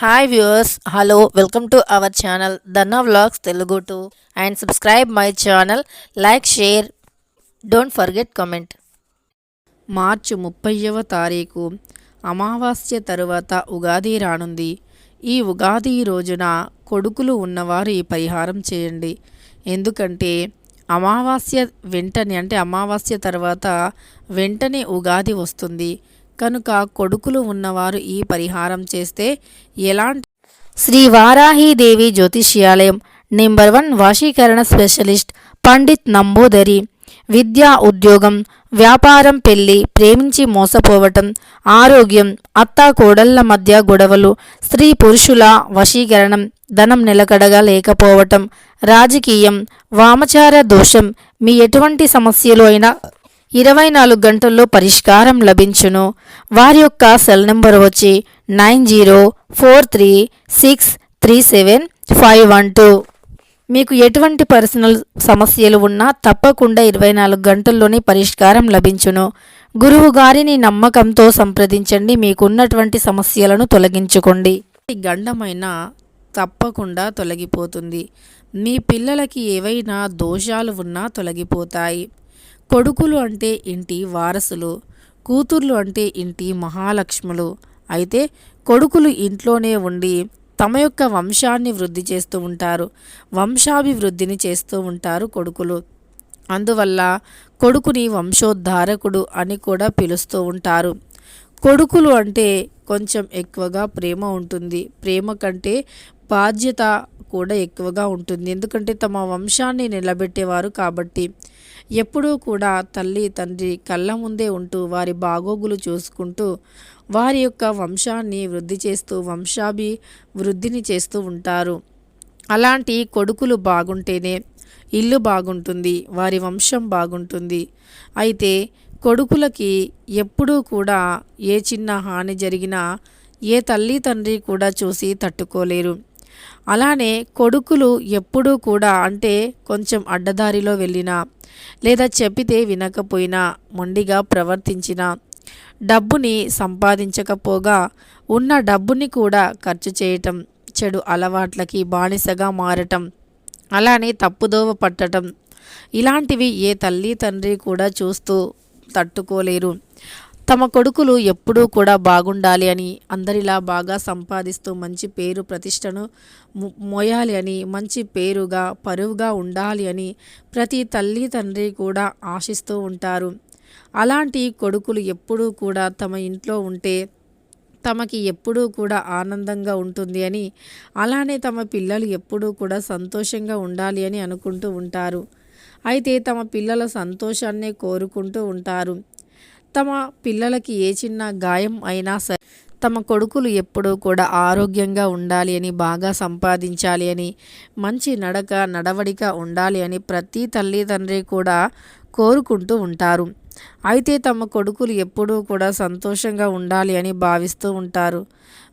Hi viewers hello welcome to our channel Danna vlogs Telugu to and subscribe my channel like share don't forget comment మార్చి ముప్పైవ తారీఖు అమావాస్య తరువాత ఉగాది రానుంది. ఈ ఉగాది రోజున కొడుకులు ఉన్నవారు ఈ పరిహారం చేయండి. ఎందుకంటే అమావాస్య వెంటనే అంటే అమావాస్య తర్వాత వెంటనే ఉగాది వస్తుంది. కనుక కొడుకులు ఉన్నవారు ఈ పరిహారం చేస్తే ఎలాంటి శ్రీ వారాహీదేవి జ్యోతిష్యాలయం నెంబర్ వన్ వాషీకరణ స్పెషలిస్ట్ పండిత్ నంబూదరి. విద్యా ఉద్యోగం వ్యాపారం పెళ్ళి ప్రేమించి మోసపోవటం ఆరోగ్యం అత్తా కోడళ్ళ మధ్య గొడవలు స్త్రీ పురుషుల వశీకరణం ధనం నిలకడగా లేకపోవటం రాజకీయం వామచార దోషం మీ ఎటువంటి సమస్యలు అయినా ఇరవై నాలుగు గంటల్లో పరిష్కారం లభించును. వారి యొక్క సెల్ నెంబర్ వచ్చి nine zero four three six three seven five one two. మీకు ఎటువంటి పర్సనల్ సమస్యలు ఉన్నా తప్పకుండా ఇరవై నాలుగు గంటల్లోనే పరిష్కారం లభించును. గురువు గారిని నమ్మకంతో సంప్రదించండి. మీకున్నటువంటి సమస్యలను తొలగించుకోండి. గండమైన తప్పకుండా తొలగిపోతుంది. మీ పిల్లలకి ఏవైనా దోషాలు ఉన్నా తొలగిపోతాయి. కొడుకులు అంటే ఇంటి వారసులు? కూతుర్లు అంటే ఇంటి మహాలక్ష్ములు? అయితే కొడుకులు ఇంట్లోనే ఉండి తమ యొక్క వంశాన్ని వృద్ధి చేస్తూ ఉంటారు. వంశాభివృద్ధిని చేస్తూ ఉంటారు కొడుకులు. అందువల్ల కొడుకుని వంశోద్ధారకుడు అని కూడా పిలుస్తూ ఉంటారు. కొడుకులు అంటే కొంచెం ఎక్కువగా ప్రేమ ఉంటుంది. ప్రేమ కంటే బాధ్యత కూడా ఎక్కువగా ఉంటుంది. ఎందుకంటే తమ వంశాన్ని నిలబెట్టేవారు కాబట్టి. ఎప్పుడూ కూడా తల్లి తండ్రి కళ్ళ ముందే ఉంటూ వారి బాగోగులు చూసుకుంటూ వారి యొక్క వంశాన్ని వృద్ధి చేస్తూ వంశాభి వృద్ధిని చేస్తూ ఉంటారు. అలాంటి కొడుకులు బాగుంటేనే ఇల్లు బాగుంటుంది వారి వంశం బాగుంటుంది. అయితే కొడుకులకి ఎప్పుడూ కూడా ఏ చిన్న హాని జరిగినా ఏ తల్లి తండ్రి కూడా చూసి తట్టుకోలేరు. అలానే కొడుకులు ఎప్పుడూ కూడా అంటే కొంచెం అడ్డదారిలో వెళ్ళినా లేదా చెప్పితే వినకపోయినా మొండిగా ప్రవర్తించినా డబ్బుని సంపాదించకపోగా ఉన్న డబ్బుని కూడా ఖర్చు చేయటం చెడు అలవాట్లకి బానిసగా మారటం అలానే తప్పుదోవ పట్టటం ఇలాంటివి ఏ తల్లి తండ్రి కూడా చూస్తూ తట్టుకోలేరు. తమ కొడుకులు ఎప్పుడూ కూడా బాగుండాలి అని అందరిలా బాగా సంపాదిస్తూ మంచి పేరు ప్రతిష్టను మోయాలి అని మంచి పేరుగా పరువుగా ఉండాలి అని ప్రతి తల్లి తండ్రి కూడా ఆశిస్తూ ఉంటారు. అలాంటి కొడుకులు ఎప్పుడూ కూడా తమ ఇంట్లో ఉంటే తమకి ఎప్పుడూ కూడా ఆనందంగా ఉంటుంది అని అలానే తమ పిల్లలు ఎప్పుడూ కూడా సంతోషంగా ఉండాలి అని అనుకుంటూ ఉంటారు. అయితే తమ పిల్లల సంతోషాన్నే కోరుకుంటూ ఉంటారు. తమ పిల్లలకి ఏ చిన్న గాయం అయినా సరే తమ కొడుకులు ఎప్పుడూ కూడా ఆరోగ్యంగా ఉండాలి అని బాగా సంపాదించాలి అని మంచి నడక నడవడిక ఉండాలి అని ప్రతి తల్లి తండ్రి కూడా కోరుకుంటూ ఉంటారు. అయితే తమ కొడుకులు ఎప్పుడూ కూడా సంతోషంగా ఉండాలి అని భావిస్తూ ఉంటారు.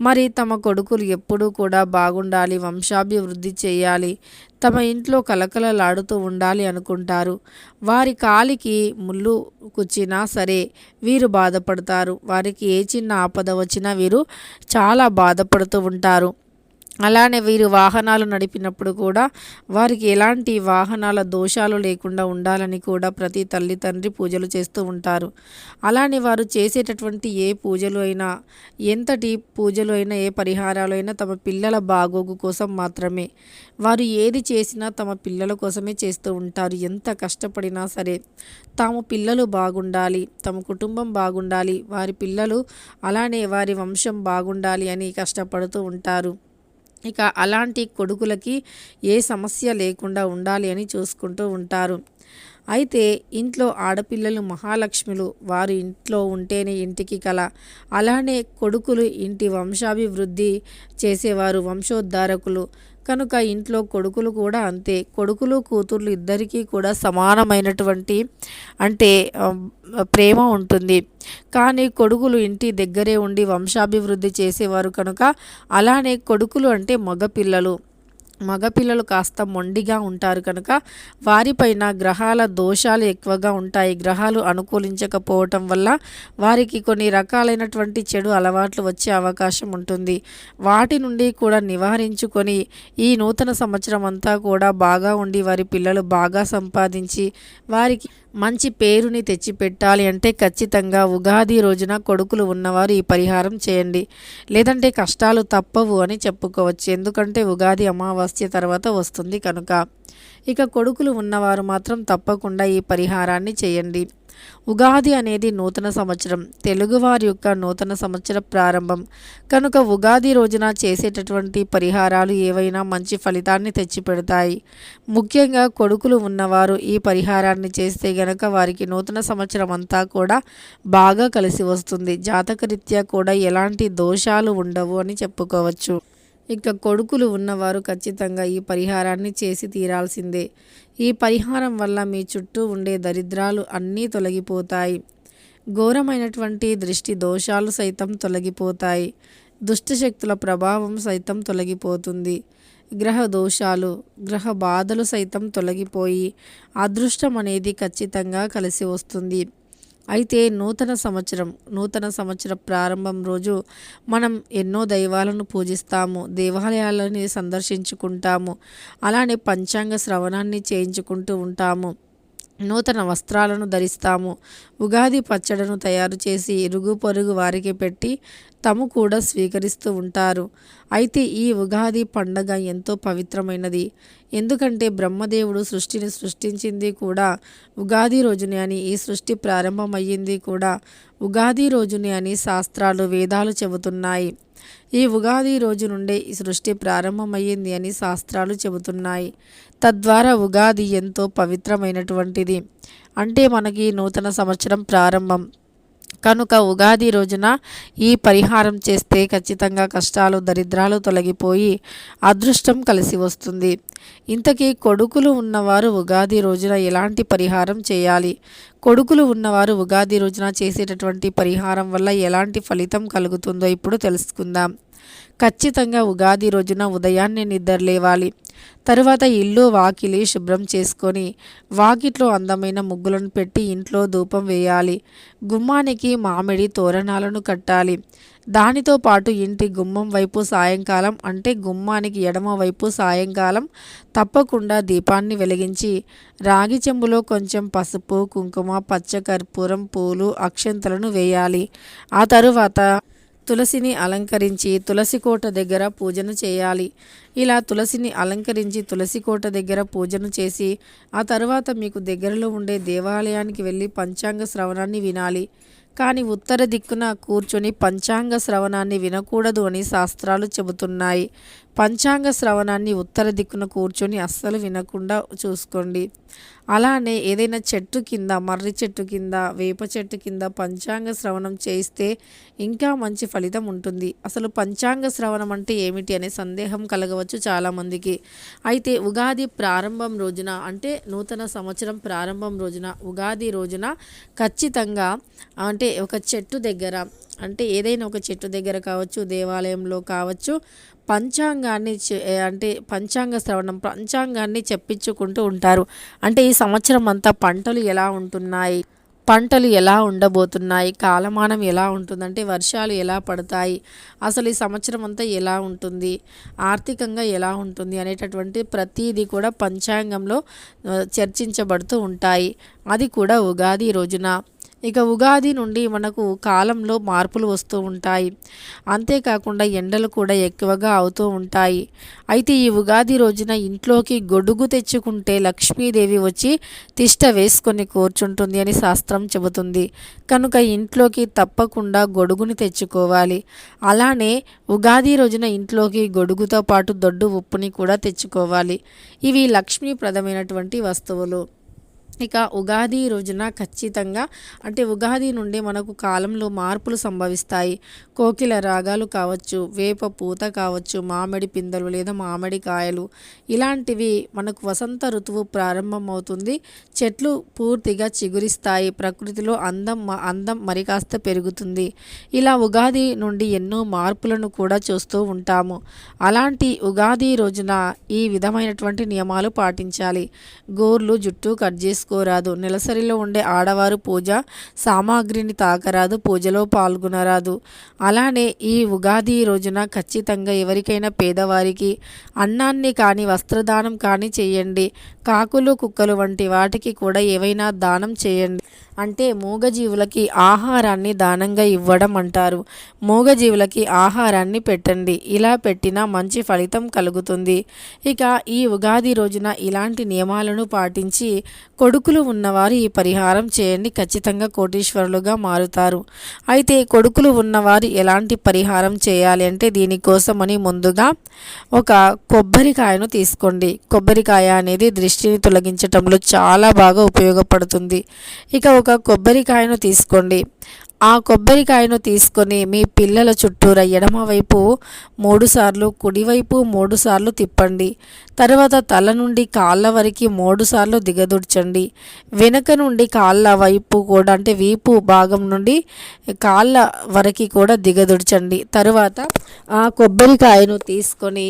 మరి తమ కొడుకులు ఎప్పుడూ కూడా బాగుండాలి వంశాభివృద్ధి చేయాలి తమ ఇంట్లో కలకలలాడుతూ ఉండాలి అనుకుంటారు. వారి కాలికి ముళ్ళు కుచ్చినా సరే వీరు బాధపడతారు. వారికి ఏ చిన్న ఆపద వచ్చినా వీరు చాలా బాధపడుతూ ఉంటారు. అలానే వీరు వాహనాలు నడిపినప్పుడు కూడా వారికి ఎలాంటి వాహనాల దోషాలు లేకుండా ఉండాలని కూడా ప్రతి తల్లి తండ్రి పూజలు చేస్తూ ఉంటారు. అలానే వారు చేసేటటువంటి ఏ పూజలు అయినా ఎంతటి పూజలు అయినా ఏ పరిహారాలు అయినా తమ పిల్లల బాగోగు కోసం మాత్రమే. వారు ఏది చేసినా తమ పిల్లల కోసమే చేస్తూ ఉంటారు. ఎంత కష్టపడినా సరే తాము పిల్లలు బాగుండాలి తమ కుటుంబం బాగుండాలి వారి పిల్లలు అలానే వారి వంశం బాగుండాలి అని కష్టపడుతూ ఉంటారు. ఇక అలాంటి కొడుకులకి ఏ సమస్య లేకుండా ఉండాలి అని చూసుకుంటూ ఉంటారు. అయితే ఇంట్లో ఆడపిల్లలు మహాలక్ష్మిలు వారు ఇంట్లో ఉంటేనే ఇంటికి కల. అలానే కొడుకులు ఇంటి వంశాభివృద్ధి చేసేవారు వంశోద్ధారకులు. కనుక ఇంట్లో కొడుకులు కూడా అంతే. కొడుకులు కూతుర్లు ఇద్దరికీ కూడా సమానమైనటువంటి అంటే ప్రేమ ఉంటుంది. కానీ కొడుకులు ఇంటి దగ్గరే ఉండి వంశాభివృద్ధి చేసేవారు కనుక అలానే కొడుకులు అంటే మగపిల్లలు. మగపిల్లలు కాస్త మొండిగా ఉంటారు కనుక వారిపైన గ్రహాల దోషాలు ఎక్కువగా ఉంటాయి. గ్రహాలు అనుకూలించకపోవటం వల్ల వారికి కొన్ని రకాలైనటువంటి చెడు అలవాట్లు వచ్చే అవకాశం ఉంటుంది. వాటి నుండి కూడా నివారించుకొని ఈ నూతన సంవత్సరం అంతా కూడా బాగా ఉండి వారి పిల్లలు బాగా సంపాదించి వారికి మంచి పేరుని తెచ్చిపెట్టాలి అంటే ఖచ్చితంగా ఉగాది రోజున కొడుకులు ఉన్నవారు ఈ పరిహారం చేయండి. లేదంటే కష్టాలు తప్పవు అని చెప్పుకోవచ్చు. ఎందుకంటే ఉగాది అమావాస్య తర్వాత వస్తుంది కనుక. ఇక కొడుకులు ఉన్నవారు మాత్రం తప్పకుండా ఈ పరిహారాన్ని చేయండి. ఉగాది అనేది నూతన సంవత్సరం. తెలుగువారి యొక్క నూతన సంవత్సర ప్రారంభం. కనుక ఉగాది రోజున చేసేటటువంటి పరిహారాలు ఏవైనా మంచి ఫలితాన్ని తెచ్చిపెడతాయి. ముఖ్యంగా కొడుకులు ఉన్నవారు ఈ పరిహారాన్ని చేస్తే గనక వారికి నూతన సంవత్సరం అంతా కూడా బాగా కలిసి వస్తుంది. జాతకరీత్యా కూడా ఎలాంటి దోషాలు ఉండవు అని చెప్పుకోవచ్చు. ఇక కొడుకులు ఉన్నవారు ఖచ్చితంగా ఈ పరిహారాన్ని చేసి తీరాల్సిందే. ఈ పరిహారం వల్ల మీ చుట్టూ ఉండే దరిద్రాలు అన్నీ తొలగిపోతాయి. ఘోరమైనటువంటి దృష్టి దోషాలు సైతం తొలగిపోతాయి. దుష్టశక్తుల ప్రభావం సైతం తొలగిపోతుంది. గ్రహ దోషాలు గ్రహ బాధలు సైతం తొలగిపోయి అదృష్టం అనేది ఖచ్చితంగా కలిసి వస్తుంది. అయితే నూతన సంవత్సరం నూతన సంవత్సర ప్రారంభం రోజు మనం ఎన్నో దైవాలను పూజిస్తాము దేవాలయాలని సందర్శించుకుంటాము అలానే పంచాంగ శ్రవణాన్ని చేయించుకుంటూ ఉంటాము. నూతన వస్త్రాలను ధరిస్తాము. ఉగాది పచ్చడను తయారు చేసి ఇరుగు పొరుగు వారికి పెట్టి తము కూడా స్వీకరిస్తూ ఉంటారు. అయితే ఈ ఉగాది పండగ ఎంతో పవిత్రమైనది. ఎందుకంటే బ్రహ్మదేవుడు సృష్టిని సృష్టించింది కూడా ఉగాది రోజునే అని ఈ సృష్టి ప్రారంభమయ్యింది కూడా ఉగాది రోజునే అని శాస్త్రాలు వేదాలు చెబుతున్నాయి. ఈ ఉగాది రోజు నుండే ఈ సృష్టి ప్రారంభమయ్యింది అని శాస్త్రాలు చెబుతున్నాయి. తద్వారా ఉగాది ఎంతో పవిత్రమైనటువంటిది. అంటే మనకి నూతన సంవత్సరం ప్రారంభం. కనుక ఉగాది రోజున ఈ పరిహారం చేస్తే ఖచ్చితంగా కష్టాలు దరిద్రాలు తొలగిపోయి అదృష్టం కలిసి వస్తుంది. ఇంతకీ కొడుకులు ఉన్నవారు ఉగాది రోజున ఎలాంటి పరిహారం చేయాలి? కొడుకులు ఉన్నవారు ఉగాది రోజున చేసేటటువంటి పరిహారం వల్ల ఎలాంటి ఫలితం కలుగుతుందో ఇప్పుడు తెలుసుకుందాం. ఖచ్చితంగా ఉగాది రోజున ఉదయాన్నే నిద్ర లేవాలి తరువాత ఇల్లు వాకిలి శుభ్రం చేసుకొని వాకిట్లో అందమైన ముగ్గులను పెట్టి ఇంట్లో ధూపం వేయాలి. గుమ్మానికి మామిడి తోరణాలను కట్టాలి. దానితో పాటు ఇంటి గుమ్మం వైపు సాయంకాలం అంటే గుమ్మానికి ఎడమ వైపు సాయంకాలం తప్పకుండా దీపాన్ని వెలిగించి రాగి చెంబులో కొంచెం పసుపు కుంకుమ పచ్చకర్పూరం పూలు అక్షంతలను వేయాలి. ఆ తరువాత తులసిని అలంకరించి తులసి కోట దగ్గర పూజను చేయాలి. ఇలా తులసిని అలంకరించి తులసి కోట దగ్గర పూజను చేసి ఆ తర్వాత మీకు దగ్గరలో ఉండే దేవాలయానికి వెళ్ళి పంచాంగ శ్రవణాన్ని వినాలి. కానీ ఉత్తర దిక్కున కూర్చొని పంచాంగ శ్రవణాన్ని వినకూడదు అని శాస్త్రాలు చెబుతున్నాయి. పంచాంగ శ్రవణాన్ని ఉత్తర దిక్కున కూర్చొని అస్సలు వినకుండా చూసుకోండి. అలానే ఏదైనా చెట్టు కింద మర్రి చెట్టు కింద వేప చెట్టు కింద పంచాంగ శ్రవణం చేస్తే ఇంకా మంచి ఫలితం ఉంటుంది. అసలు పంచాంగ శ్రవణం అంటే ఏమిటి అనే సందేహం కలగవచ్చు చాలామందికి. అయితే ఉగాది ప్రారంభం రోజున అంటే నూతన సంవత్సరం ప్రారంభం రోజున ఉగాది రోజున ఖచ్చితంగా అంటే ఒక చెట్టు దగ్గర అంటే ఏదైనా ఒక చెట్టు దగ్గర కావచ్చు దేవాలయంలో కావచ్చు పంచాంగాన్ని అంటే పంచాంగ శ్రవణం పంచాంగాన్ని చెప్పించుకుంటూ ఉంటారు. అంటే ఈ సంవత్సరం అంతా పంటలు ఎలా ఉంటున్నాయి? పంటలు ఎలా ఉండబోతున్నాయి? కాలమానం ఎలా ఉంటుందంటే వర్షాలు ఎలా పడతాయి? అసలు ఈ సంవత్సరం అంతా ఎలా ఉంటుంది? ఆర్థికంగా ఎలా ఉంటుంది అనేటటువంటి ప్రతిదీ కూడా పంచాంగంలో చర్చించబడుతూ ఉంటాయి. అది కూడా ఉగాది రోజున. ఇక ఉగాది నుండి మనకు కాలంలో మార్పులు వస్తూ ఉంటాయి. అంతేకాకుండా ఎండలు కూడా ఎక్కువగా అవుతూ ఉంటాయి. అయితే ఈ ఉగాది రోజున ఇంట్లోకి గొడుగు తెచ్చుకుంటే లక్ష్మీదేవి వచ్చి తిష్ట వేసుకొని కూర్చుంటుంది అని శాస్త్రం చెబుతుంది. కనుక ఇంట్లోకి తప్పకుండా గొడుగుని తెచ్చుకోవాలి. అలానే ఉగాది రోజున ఇంట్లోకి గొడుగుతో పాటు దొడ్డు ఉప్పుని కూడా తెచ్చుకోవాలి. ఇవి లక్ష్మీప్రదమైనటువంటి వస్తువులు. ఇక ఉగాది రోజున ఖచ్చితంగా అంటే ఉగాది నుండి మనకు కాలంలో మార్పులు సంభవిస్తాయి. కోకిల రాగాలు కావచ్చు వేప పూత కావచ్చు మామిడి పిందెలు లేదా మామిడి కాయలు ఇలాంటివి మనకు వసంత ఋతువు ప్రారంభమవుతుంది. చెట్లు పూర్తిగా చిగురిస్తాయి ప్రకృతిలో అందం అందం మరి కాస్త పెరుగుతుంది. ఇలా ఉగాది నుండి ఎన్నో మార్పులను కూడా చూస్తూ ఉంటాము. అలాంటి ఉగాది రోజున ఈ విధమైనటువంటి నియమాలు పాటించాలి. గోర్లు జుట్టు కట్ చేసి చేసుకోరాదు. నెలసరిలో ఉండే ఆడవారు పూజ సామాగ్రిని తాకరాదు పూజలో పాల్గొనరాదు. అలానే ఈ ఉగాది రోజున ఖచ్చితంగా ఎవరికైనా పేదవారికి అన్నాన్ని కానీ వస్త్రదానం కానీ చేయండి. కాకులు కుక్కలు వంటి వాటికి కూడా ఏవైనా దానం చేయండి. అంటే మూగజీవులకి ఆహారాన్ని దానంగా ఇవ్వడం అంటారు. మూగజీవులకి ఆహారాన్ని పెట్టండి. ఇలా పెట్టినా మంచి ఫలితం కలుగుతుంది. ఇక ఈ ఉగాది రోజున ఇలాంటి నియమాలను పాటించి కొడుకులు ఉన్నవారు ఈ పరిహారం చేయండి. ఖచ్చితంగా కోటీశ్వరులుగా మారుతారు. అయితే కొడుకులు ఉన్నవారు ఎలాంటి పరిహారం చేయాలి అంటే దీనికోసమని ముందుగా ఒక కొబ్బరికాయను తీసుకోండి. కొబ్బరికాయ అనేది దృష్టిని తొలగించటంలో చాలా బాగా ఉపయోగపడుతుంది. ఇక ఒక కొబ్బరికాయను తీసుకోండి. ఆ కొబ్బరికాయను తీసుకొని మీ పిల్లల చుట్టూర ఎడమ వైపు మూడుసార్లు కుడివైపు మూడుసార్లు తిప్పండి. తర్వాత తల నుండి కాళ్ళ వరకు మూడుసార్లు దిగదుడ్చండి వెనుక నుండి కాళ్ళ వైపు కూడా అంటే వీపు భాగం నుండి కాళ్ళ వరకు కూడా దిగదుడ్చండి తర్వాత ఆ కొబ్బరికాయను తీసుకొని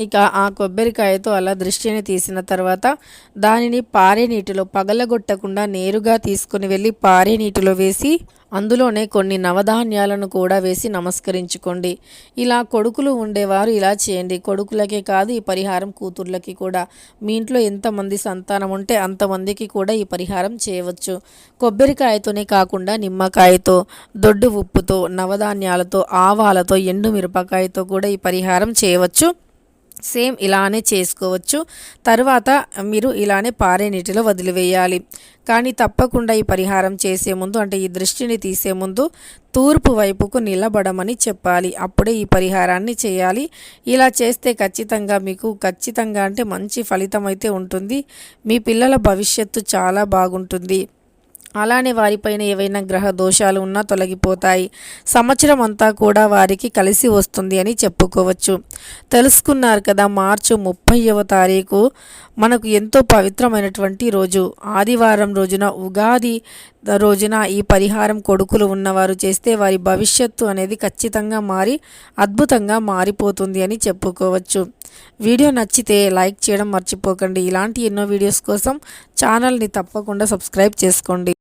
ఇక ఆ కొబ్బరికాయతో అలా దృష్టిని తీసిన తర్వాత దానిని పారే నీటిలో పగలగొట్టకుండా నేరుగా తీసుకుని వెళ్ళి పారే నీటిలో వేసి అందులోనే కొన్ని నవధాన్యాలను కూడా వేసి నమస్కరించుకోండి. ఇలా కొడుకులు ఉండేవారు ఇలా చేయండి. కొడుకులకే కాదు ఈ పరిహారం కూతుర్లకి కూడా. మీ ఇంట్లో ఎంతమంది సంతానం ఉంటే అంతమందికి కూడా ఈ పరిహారం చేయవచ్చు. కొబ్బరికాయతోనే కాకుండా నిమ్మకాయతో దొడ్డు ఉప్పుతో నవధాన్యాలతో ఆవాలతో ఎండు మిరపకాయతో కూడా ఈ పరిహారం చేయవచ్చు. సేమ్ ఇలానే చేసుకోవచ్చు. తర్వాత మీరు ఇలానే పారే నీటిలో వదిలివేయాలి. కానీ తప్పకుండా ఈ పరిహారం చేసే ముందు అంటే ఈ దృష్టిని తీసే ముందు తూర్పు వైపుకు నిలబడమని చెప్పాలి. అప్పుడే ఈ పరిహారాన్ని చేయాలి. ఇలా చేస్తే ఖచ్చితంగా మీకు ఖచ్చితంగా అంటే మంచి ఫలితం అయితే ఉంటుంది. మీ పిల్లల భవిష్యత్తు చాలా బాగుంటుంది. అలానే వారిపైన ఏవైనా గ్రహ దోషాలు ఉన్నా తొలగిపోతాయి. సంవత్సరం అంతా కూడా వారికి కలిసి వస్తుంది అని చెప్పుకోవచ్చు. తెలుసుకున్నారు కదా మార్చి ముప్పైవ తారీఖు మనకు ఎంతో పవిత్రమైనటువంటి రోజు. ఆదివారం రోజున ఉగాది రోజున ఈ పరిహారం కొడుకులు ఉన్నవారు చేస్తే వారి భవిష్యత్తు అనేది ఖచ్చితంగా మారి అద్భుతంగా మారిపోతుంది అని చెప్పుకోవచ్చు. వీడియో నచ్చితే లైక్ చేయడం మర్చిపోకండి. ఇలాంటి ఎన్నో వీడియోస్ కోసం ఛానల్ని తప్పకుండా సబ్స్క్రైబ్ చేసుకోండి.